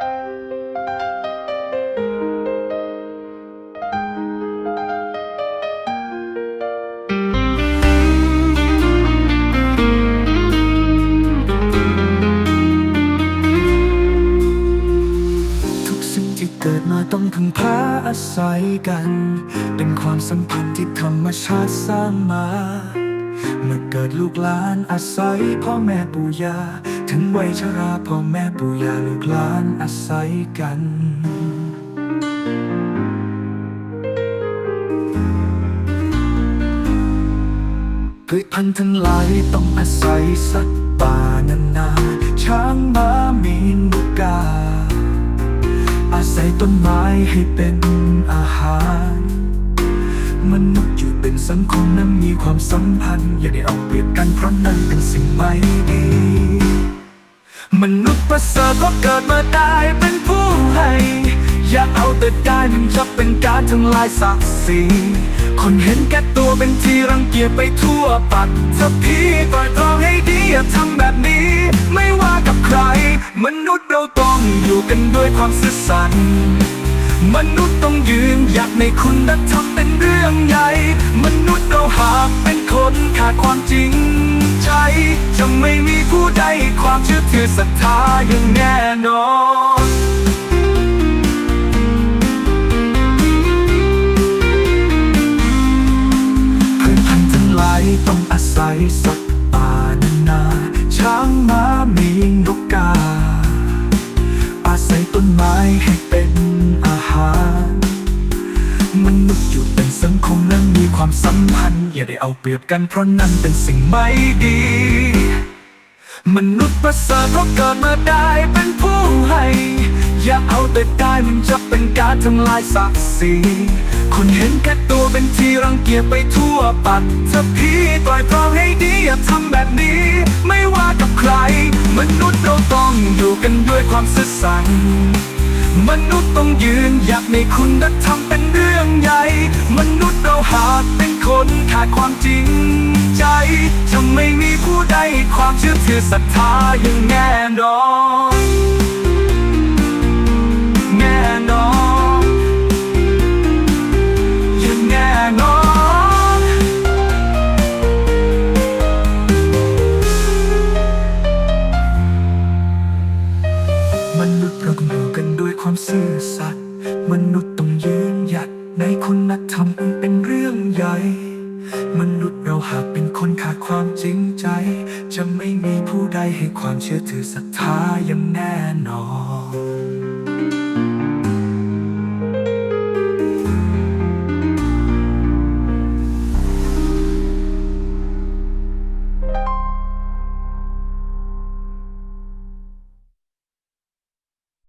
ทุกสิ่งที่เกิดมาต้องพึ่งพาอาศัยกัน เป็นความสัมพันธ์ที่ธรรมชาติสร้างมา เมื่อเกิดลูกหลานอาศัยพ่อแม่ปู่ย่า ถึงวัยชราพ่อแม่ปู่ย่าลูกหลานอาศัยกัน พืชพันธุ์ทั้งหลายต้องอาศัยสัตว์ป่านานาช้างม้ามีนกกา อาศัยต้นไม้ให้เป็นอาหารมนุษย์อยู่เป็นสังคมนั้นมีความสัมพันธ์ อย่าได้เอาเปรียบกันเพราะนั่นเป็นสิ่งไม่ดี มนุษย์ประเสริฐเพราะเกิดมาได้เป็นผู้ให้ อย่าเอาแต่ได้มันจะเป็นการทำลายศักดิ์ศรีคนเห็นแก่ตัวเป็นที่รังเกียจไปทั่วปัตถ้าพี่ต่อยตรองให้ดีอย่าทำแบบนี้ ไม่ว่ากับใคร มนุษย์เราต้องอยู่กันด้วยความซื่อสัตย์มนุษย์ต้องยืนหยัดในคุณธรรมเป็นเรื่องใหญ่ มนุษย์เราหากเป็นคนขาดความจริงใจ เชื่อถือศรัทธาอย่างแน่นอนพืชพันธุ์ทั้งหลายต้องอาศัยสัตว์ป่านานาช้างม้ามีนกกา อาศัยต้นไม้ให้เป็นอาหารมนุษย์อยู่เป็นสังคมและมีความสัมพันธ์ อย่าได้เอาเปรียบกันเพราะนั่นเป็นสิ่งไม่ดี มนุษย์ประเสริฐเพราะเกิดมาได้เป็นผู้ให้ อย่าเอาแต่ได้มันจะเป็นการทำลายศักดิ์ศรีคนเห็นแก่ตัวเป็นที่รังเกียจไปทั่วปัตถ้าพี่ปล่อยปรองให้ดีอย่าทำแบบนี้ ไม่ว่ากับใคร มนุษย์เราต้องอยู่กันด้วยความซื่อสัตย์มนุษย์ต้องยืนหยัดในคุณธรรมเป็นเรื่องใหญ่ มนุษย์เราหากเป็นคนขาดความจริง ความเชื่อถือศรัทธาอย่างแน่นอนแน่นอนอย่างแน่นอน มนุษย์เราต้องอยู่กันด้วยความซื่อสัตย์มนุษย์ต้องยืนหยัดในคุณธรรมเป็นเรื่องใหญ่ มนุษย์เราหากเป็นคนขาดความจริงใจ จะไม่มีผู้ใดให้ความเชื่อถือศรัทธาอย่างแน่นอน